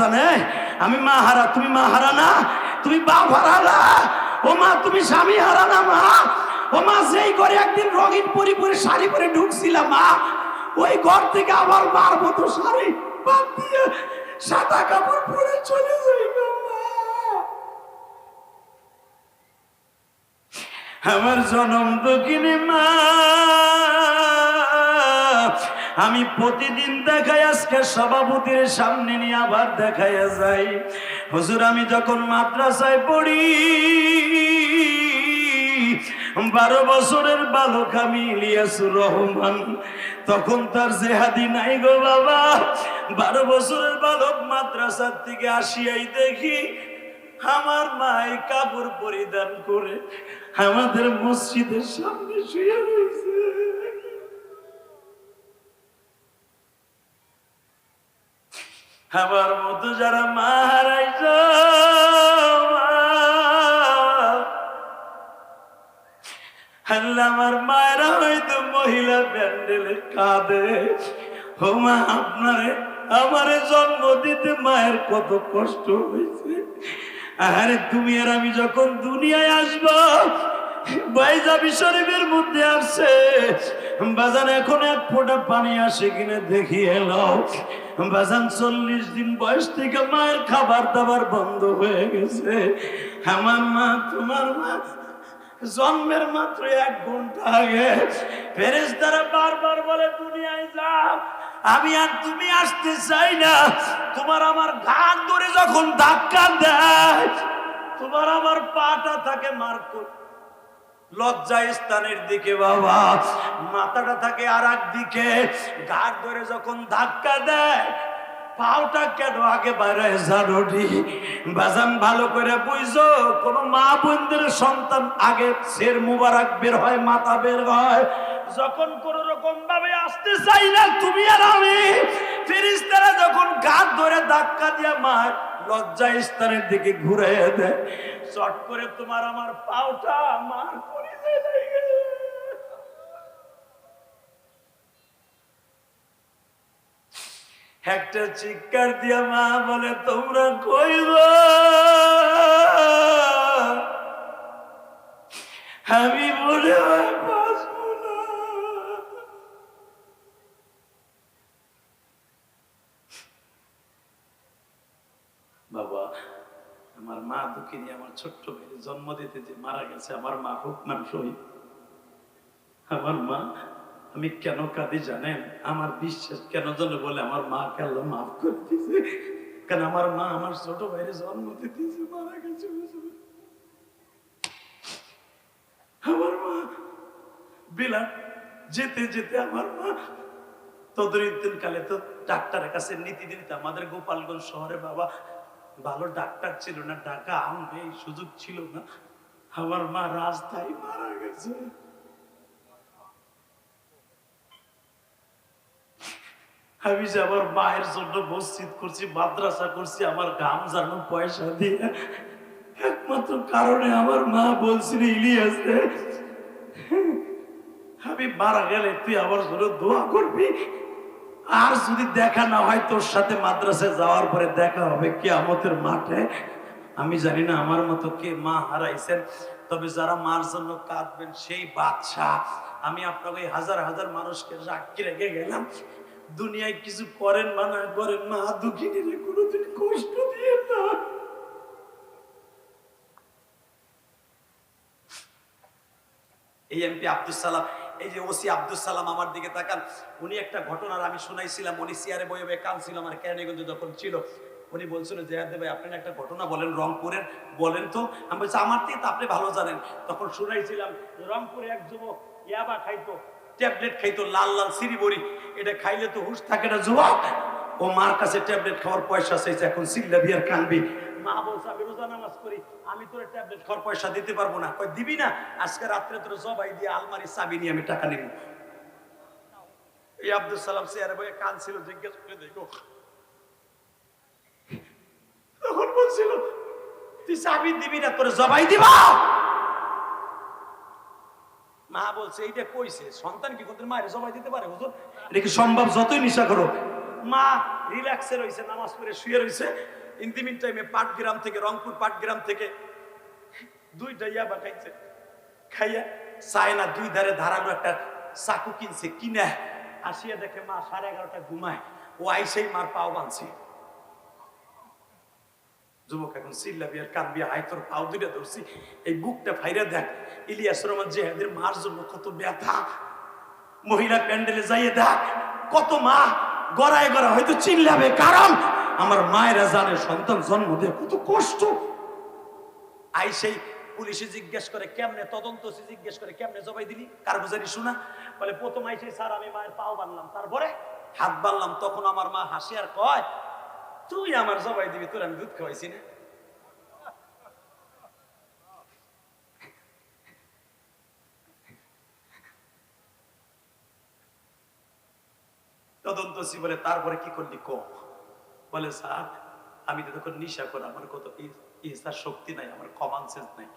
জানে? আমি মা হারা, তুমি মা হারা না? তুমি বাপ হারা না? ও মা, তুমি স্বামী হারা না, মা? ও মা, যেই ঘরে একদিন রঙিন পরি পরে শাড়ি পরে ঢুকছিলাম মা, ওই ঘর থেকে আবার মার মতো শাড়ি বাদ দিয়ে সাদা কাপড় পরে চলে যাই আমার জনম দক্ষিণে, মা। আমি প্রতিদিন দেখাই আজকে সভাপতির সামনে নিয়ে আবার দেখাইয়া যাই। হুজুর, আমি যখন মাদ্রাসায় পড়ি, বারো বছরের বালক আমি ইলিয়াসুর রহমান। তখন তার জেহাদি নাই গো বাবা। বারো বছরের বালক মাদ্রাসার থেকে আসিয়াই দেখি আমার মাই কাপড় পরিধান করে আমাদের মসজিদের সামনে শুয়ে রয়েছে আমার মতো যারা মা। হারাইছ আমার মায়েরা হয়তো মহিলা প্যান্ডেলে কাঁদে। ও মা, আপনারে, আমারে জন্ম দিতে মায়ের কত কষ্ট হয়েছে। আরে তুমি আর আমি যখন দুনিয়ায় আসব বাইজাবি শরীফের মধ্যে আসছে বাজান এখন এক ফোঁটা পানি আসে কিনা দেখি এলো। বাজান চল্লিশ দিন বয়স থেকে মায়ের খাবার দাবার বন্ধ হয়ে গেছে। আমার মা, তোমার মা, জন্মের মাত্র এক ঘণ্টা আগে ফেরেস তারা বারবার বলে, দুনিয়ায় যাও। আমি আর তুমি আসতে চাই না। তোমার আমার ঘাট ধরে যখন ধাক্কা দেয়, তোমার আমার পাটা থাকে মার লজ্জা স্থানের দিকে বাবা, মাথাটা থাকে আর দিকে। ঘাট ধরে যখন ধাক্কা দেয়, পাওটা কেন আগে বাইরে জানোটি বাজান, ভালো করে বুঝছ কোন মা বোনদের সন্তান আগে শের মুবারক বের হয়, মাথা বের হয়। যখন কোন রকম ভাবে আসতে চাই না, তুমি আর আমি ফিরিস্তারা যখন গাছ ধরে ধাক্কা দিয়া মার লজ্জা স্থানের দিকে ঘুরে দেয়। চট করে তোমার আমার পাওটা মার করে একটা চিৎকার দিয়া মা বলে, তোমরা কই আমি বলে হয় বাঁচবো না। বাবা আমার মা দুঃখিনী আমার ছোট্ট মেয়ে জন্ম দিতে যে মারা গেছে, আমার মা হুকমান শহীদ আমার মা, আমি কেন কাঁদি জানেন? আমার বিশ্বাস কেন যেন বলে আমার মা আল্লাহ মাফ করে দিয়েছে? কেন আমার মা আমার ছোট জন্ম দিতেছে মারা গেছে আমার মা বিলাট যেতে যেতে আমার মা, তদরিদ্দিন কালে তো ডাক্তারের কাছে নীতি দিতে আমাদের গোপালগঞ্জ শহরে বাবা ভালো ডাক্তার ছিল না টাকা আনবে সুযোগ ছিল না। আমার মা রাস্তায় মারা গেছে। আমি যে আমার মায়ের জন্য মসজিদ করছি, মাদ্রাসা করছি, আমার গাম জানো পয়সা দিয়ে। একমাত্র কারণে আমার মা বলছিল, ইলিয়াস আমি মারা গেলে তুই আমার জন্য দোয়া করবি। আর যদি দেখা না হয় তোর সাথে মাদ্রাসায় যাওয়ার পরে দেখা হবে কে আমতের মাঠে। আমি জানি না আমার মতো কে মা হারাইছেন, তবে যারা মার জন্য কাঁদবেন সেই বাদশাহ। আমি আপনাকে হাজার হাজার মানুষকে সাক্ষী রেখে গেলাম। দুনিয়ায় কিছু করেন বা না করেন, মা দুঃখিনী রে কোনোদিন কষ্ট দিয়ে না। এই এমপি আব্দুল সালাম এই যে ওসি আব্দুল সালাম আমার দিকে তাকান, উনি একটা ঘটনার আমি শুনাইছিলাম, উনি সিয়ারে বয়ে বয়ে কানছিল আমার কেরানীগঞ্জ যখন ছিল। উনি বলছিল, জেহাদ ভাই, আপনি একটা ঘটনা বলেন রংপুরের, বলেন তো। আমি বলছি, আমার থেকে তো আপনি ভালো জানেন। তখন শুনাইছিলাম, রংপুরে এক যুবক ইয়াবা খাইতো, ট্যাবলেট খাইতো, লাল লাল সিঁড়ি বড়ি। এটা খাইলে তো হুশ থাকে না, যুবক? ও মার কাছে ট্যাবলেট খাওয়ার পয়সা চাইছে, এখন সিল্লা বিয়ার কানবি। মা বলছে, আমি রোজা নামাজ করি আমি তোর ট্যাবলেট খাওয়ার পয়সা দিতে পারব না। কই দিবি না? আজকে রাত্রে তোর জবাই দিয়ে আলমারি চাবি নিয়ে আমি টাকা নিব। এই আব্দুল সালাম কান ছিল জিজ্ঞেস করে দেখো। তখন বলছিল, তুই চাবি দিবি না, তোর জবাই দিবা? মা বলছে, এইটা কইছে, সন্তান কি কোনদিন মায়ের জবাই দিতে পারে হুজুর? এটা কি সম্ভব? যতই নিশা করো। মা রিল্যাক্সে রয়েছে নামাজ পড়ে শুয়ে রয়েছে ইন্দিমিন টাইমে পাটগ্রাম থেকে, রংপুর পাটগ্রাম থেকে দুইটা ইয়াবা খাইছে খাইয়া চায় না দুই ধারে ধারানো একটা চাকু কিনছে, কিনে। আসিয়া দেখে মা সাড়ে এগারোটা ঘুমায়। ও আইসেই মার পাও বাঁধছে। যুবক এখন চিল্লাবি আর কানবি আয় তোর পাও দুইটা ধরছি। এই বুকটা ফাইরা দেখ, ইলিয়াস রহমান জেহাদের মার জন্য কত ব্যথা। মহিলা প্যান্ডেলে যাইয়ে দেখ, কত মা গড়ায় গড়া হয়তো চিল্লাবে, কারণ আমার মায়েরা জানে সন্তান জন্ম দিয়ে কত কষ্ট। আই সেই পুলিশে জিজ্ঞেস করে, কেমনে তদন্ত জিজ্ঞেস করে, কেমনে জবাই দিলি? কার বুঝারি শোনা? বলে, প্রথম আইসে স্যার, আমি মায়ের পাও বানলাম। তারপরে হাত বানলাম, তখন আমার মা হাসি আর কয়, তুই আমার জবাই দিবি, তোর আমি দুধ খাওয়াইছি না। তদন্ত বলে, তারপরে কি করলি ক? বলে, স্যার, আমি তো তখন নিশা করে, আমার কত ইসার শক্তি নাই, আমার কমান সেন্স নাই।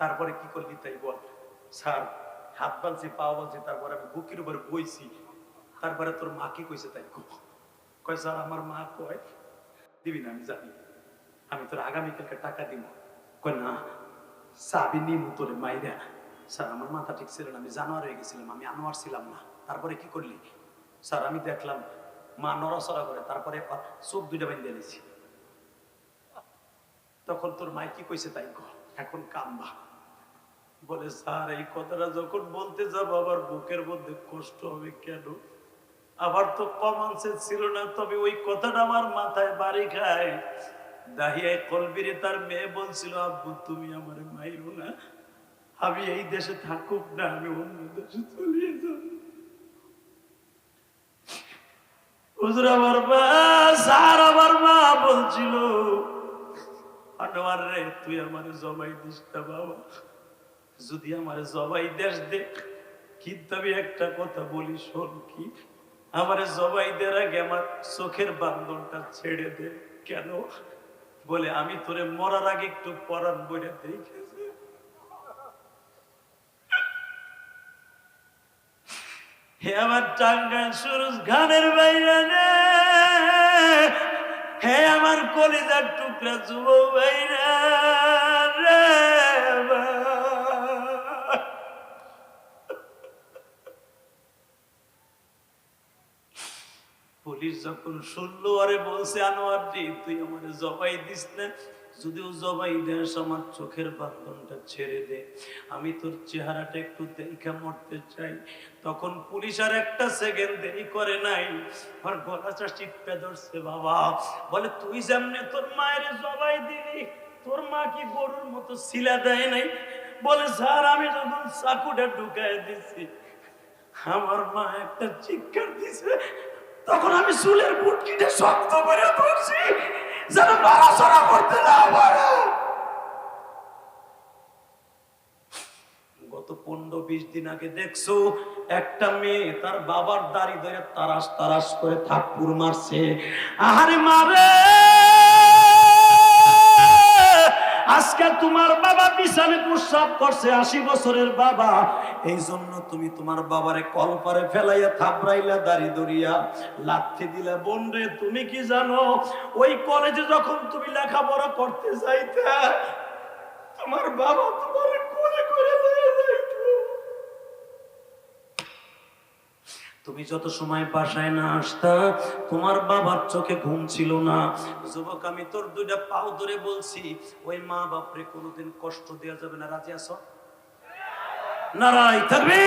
তারপরে কি করলি তাই বল। স্যার, হাত বানছি পাও বানছি তারপরে আমি বুকের উপরে বইছি, তারপরে তোর মা কি কইছে তাই কয়, স্যার, আমার মা কয়, দিবি না, আমি জানি, আমি তোর আগামীকালকে টাকা দিব। কয়, না, চাবি নিমু তোরে মাইরা। স্যার, আমার মাথা ঠিক ছিল না, আমি জানোয়ার হয়ে গেছিলাম, আমি আনোয়ার ছিলাম না। তারপরে কি করলি? স্যার, আমি দেখলাম মা নড়াচড়া করে, তারপরে চোখ দুইটা বেঁধে নিয়েছি তখন তোর মাই কি কইছে তাই এখন কাম্বা বলে, স্যার, এই কথাটা যখন বলতে যাব, আবার বুকের মধ্যে কষ্ট হবে কেন? আবার তো কমন সেন্স ছিল না, তবে ওই কথাটা আমার মাথায় বাড়ি খায়। দাহিয়ায় কলবিরে তার মেয়ে বলছিল, আব্বু, তুমি আমার মাইরো না। আমি এই দেশে থাকুক না, আমি অন্য দেশে চলিয়ে যাব। বলছিল তুই আমার জবাই দিস বাবা। যদি আমার জবাই দেশ দে, কিন্তু আমি একটা কথা বলি, শোন কি, আমার জবাই দেওয়ার আগে আমার চোখের বান্ধনটা ছেড়ে দে। কেন? বলে, আমি তোরে মরার আগে একটু পরাণ বইটা দেখেছি। হে আমার টাঙ্গাইল সুরজ ঘানের বাইরে রে হে আমার কলিজার টুকরা যুব বাইরে পুলিশ যখন শুনলো, আরে বলছে, আনোয়ার জি, তুই আমার জবাই দিস না। যদিও জবাই দেস আমার চোখের বান্ধনটা ছেড়ে দে আমি তোর চেহারাটা একটু দেখা মরতে চাই। তখন পুলিশ আর একটা সেকেন্ড দেরি করে নাই। আর গলাটা চিপে ধরছে বাবা। বলে, তুই যেমনে তোর মায়ের জবাই দিলি, তোর মা কি গরুর মতো শিলা দেয় নাই? বলে, স্যার, আমি যখন চাকুটা ঢুকায় দিছি, আমার মা একটা চিৎকার দিছে। তখন আমি চুলের বুটকিটা শক্ত করে ধরছি। যেন নড়াচড়া করতে না পারে। গত পনেরো বিশ দিন আগে দেখছ, একটা মেয়ে তার বাবার দাড়ি ধরে তারাস তারাস করে থাপ্পুর মারছে। আহারে মারে আজকে তোমার বাবা বিছানে প্রস্রাব করছে, আশি বছরের বাবা। এই জন্য তুমি তোমার বাবারে কলপারে ফেলাইয়া থাপড়াইলা, দাড়ি দরিয়া লাথি দিলা। বোন রে তুমি কি জানো, ওই কলেজে যখন তুমি লেখাপড়া করতে যাইতে, তোমার বাবা তোমার তুমি যত সময় বাসায় না আসতা, তোমার বাবার চোখে ঘুম ছিল না। যুবক, আমি তোর দুইটা পাও ধরে বলছি, ওই মা বাপরে কোনোদিন কষ্ট দেওয়া যাবে না। রাজি আস নারাই থাকবি